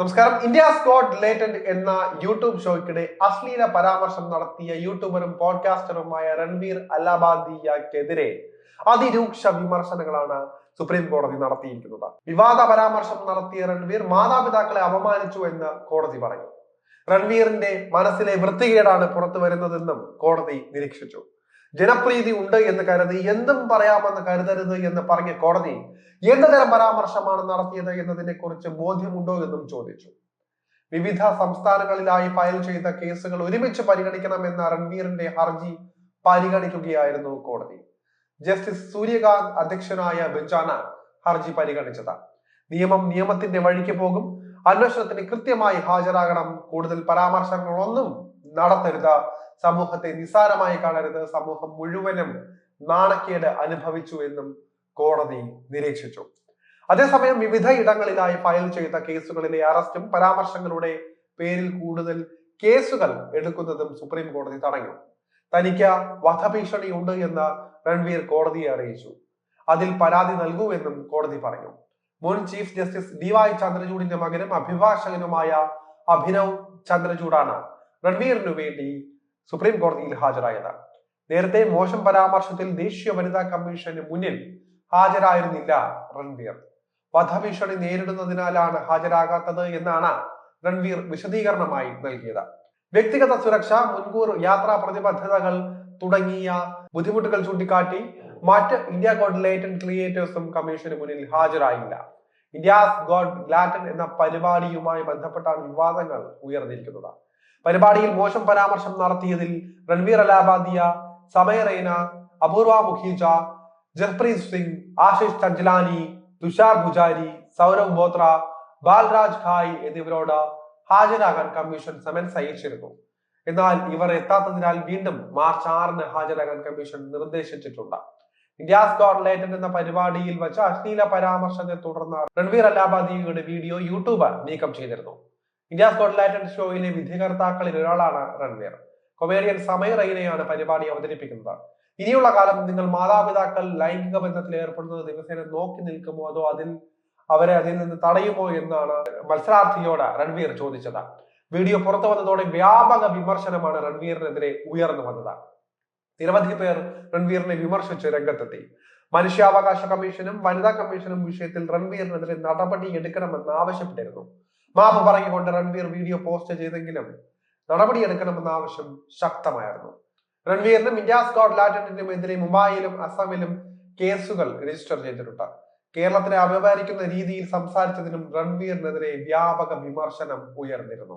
നമസ്കാരം. India got Latent എന്ന YouTube ഷോയ്ക്കിടെ അശ്ലീല പരാമർശം നടത്തിയ യൂട്യൂബറും പോഡ്കാസ്റ്ററുമായ രൺവീർ അലബാദിയക്കെതിരെ അതിരൂക്ഷ വിമർശനങ്ങളാണ് സുപ്രീം കോടതി നടത്തിയിരിക്കുന്നത്. വിവാദ പരാമർശം നടത്തിയ രൺവീർ മാതാപിതാക്കളെ അപമാനിച്ചു എന്ന് കോടതി പറഞ്ഞു. രൺവീറിന്റെ മനസ്സിലെ വൃത്തികേടാണ് പുറത്തു വരുന്നതെന്നും കോടതി നിരീക്ഷിച്ചു. ജനപ്രീതി ഉണ്ട് എന്ന് കരുതി എന്തും പറയാമെന്ന് കരുതരുത് എന്ന് പറഞ്ഞ കോടതി എന്ത് തരം പരാമർശമാണ് നടത്തിയത് എന്നതിനെ കുറിച്ച് ബോധ്യമുണ്ടോ എന്നും ചോദിച്ചു. വിവിധ സംസ്ഥാനങ്ങളിലായി ഫയൽ ചെയ്ത കേസുകൾ ഒരുമിച്ച് പരിഗണിക്കണമെന്ന രൺവീറിന്റെ ഹർജി പരിഗണിക്കുകയായിരുന്നു കോടതി. ജസ്റ്റിസ് സൂര്യകാന്ത് അധ്യക്ഷനായ ബെഞ്ചാണ് ഹർജി പരിഗണിച്ചത്. നിയമം നിയമത്തിന്റെ വഴിക്ക് പോകും. അന്വേഷണത്തിന് കൃത്യമായി ഹാജരാകണം. കൂടുതൽ പരാമർശങ്ങളൊന്നും നടത്തരുത്. സമൂഹത്തെ നിസ്സാരമായി കാണരുത്. സമൂഹം മുഴുവനും നാണക്കേട് അനുഭവിച്ചു എന്നും കോടതി നിരീക്ഷിച്ചു. അതേസമയം വിവിധ ഇടങ്ങളിലായി ഫയൽ ചെയ്ത കേസുകളിലെ അറസ്റ്റും പരാമർശങ്ങളുടെ പേരിൽ കൂടുതൽ കേസുകൾ എടുക്കുന്നതും സുപ്രീം കോടതി തടഞ്ഞു. തനിക്ക് വധഭീഷണി ഉണ്ട് എന്ന് രൺവീർ കോടതിയെ അറിയിച്ചു. അതിൽ പരാതി നൽകുമെന്നും കോടതി പറഞ്ഞു. മുൻ ചീഫ് ജസ്റ്റിസ് ഡി വൈ ചന്ദ്രചൂഡിന്റെ മകനും അഭിഭാഷകനുമായ അഭിനവ് ചന്ദ്രചൂഡാണ് രൺവീറിനു വേണ്ടി സുപ്രീം കോടതിയിൽ ഹാജരായത് നേരത്തെ മോശം പരാമർശത്തിൽ ദേശീയ വനിതാ കമ്മീഷന് മുന്നിൽ ഹാജരായിരുന്നില്ല രൺവീർ. വധഭീഷണി നേരിടുന്നതിനാലാണ് ഹാജരാകാത്തത് എന്നാണ് രൺവീർ വിശദീകരണമായി നൽകിയത്. വ്യക്തിഗത സുരക്ഷ മുൻകൂർ യാത്രാ പ്രതിബദ്ധതകൾ തുടങ്ങിയ ബുദ്ധിമുട്ടുകൾ ചൂണ്ടിക്കാട്ടി മറ്റ് ഇന്ത്യ ഗോഡ് ലേറ്റൻ ക്രിയേറ്റേഴ്സും കമ്മീഷന് മുന്നിൽ ഹാജരായില്ല. ഇന്ത്യാസ് ഗോഡ് ലാറ്റൻ എന്ന പരിപാടിയുമായി ബന്ധപ്പെട്ടാണ് വിവാദങ്ങൾ ഉയർന്നിരിക്കുന്നത്. പരിപാടിയിൽ മോശം പരാമർശം നടത്തിയതിൽ രൺവീർ അലാബാദിയ സമയ റൈന അപൂർവ മുഖീജ ജസ്പ്രീത് സിംഗ് ആശിഷ് ചഞ്ചലാനി തുഷാർ പുജാരി സൗരവ് ബോത്ര ബാൽരാജ് ഖായ് എന്നിവരോട് ഹാജരാകാൻ കമ്മീഷൻ സമൻസ് അയച്ചിരുന്നു. എന്നാൽ ഇവർ എത്താത്തതിനാൽ വീണ്ടും മാർച്ച് ആറിന് ഹാജരാകാൻ കമ്മീഷൻ നിർദ്ദേശിച്ചിട്ടുണ്ട്. ഗോഡ് ലേറ്റൻ എന്ന പരിപാടിയിൽ വെച്ച് അശ്ലീല പരാമർശത്തെ തുടർന്ന് രൺവീർ അലാബാദിയുടെ വീഡിയോ യൂട്യൂബ് നീക്കം ചെയ്തിരുന്നു. ഇന്ത്യാസ് സ്കോട്ട്ലാൻഡ് ഷോയിലെ വിധികർത്താക്കളിൽ ഒരാളാണ് റൺവീർ കൊമേഡിയൻ സമയ റൈനയാണ് പരിപാടി അവതരിപ്പിക്കുന്നത്. ഇനിയുള്ള കാലം നിങ്ങൾ മാതാപിതാക്കൾ ലൈംഗിക ബന്ധത്തിൽ ഏർപ്പെടുന്നത് ദിവസേന നോക്കി നിൽക്കുമോ? അതോ അതിൽ അവരെ അതിൽ നിന്ന് തടയുമോ എന്നാണ് മത്സരാർത്ഥിയോട് രൺവീർ ചോദിച്ചത്. വീഡിയോ പുറത്തു വന്നതോടെ വ്യാപക വിമർശനമാണ് രൺവീറിനെതിരെ ഉയർന്നു വന്നത്. നിരവധി പേർ രൺവീറിനെ വിമർശിച്ച് രംഗത്തെത്തി. മനുഷ്യാവകാശ കമ്മീഷനും വനിതാ കമ്മീഷനും വിഷയത്തിൽ രൺവീറിനെതിരെ നടപടി എടുക്കണമെന്ന് ആവശ്യപ്പെട്ടിരുന്നു. മാപ്പ് പറഞ്ഞുകൊണ്ട് രൺവീർ വീഡിയോ പോസ്റ്റ് ചെയ്തെങ്കിലും നടപടിയെടുക്കണമെന്ന ആവശ്യം ശക്തമായിരുന്നു. രൺവീറിനും ഇന്ത്യ സ്കോട്ട് ലാറ്റന്റിനുമെതിരെ മുംബൈയിലും അസമിലും കേസുകൾ രജിസ്റ്റർ ചെയ്തിട്ടുണ്ട്. കേരളത്തിനെ അപമാനിക്കുന്ന രീതിയിൽ സംസാരിച്ചതിനും രൺവീറിനെതിരെ വ്യാപക വിമർശനം ഉയർന്നിരുന്നു.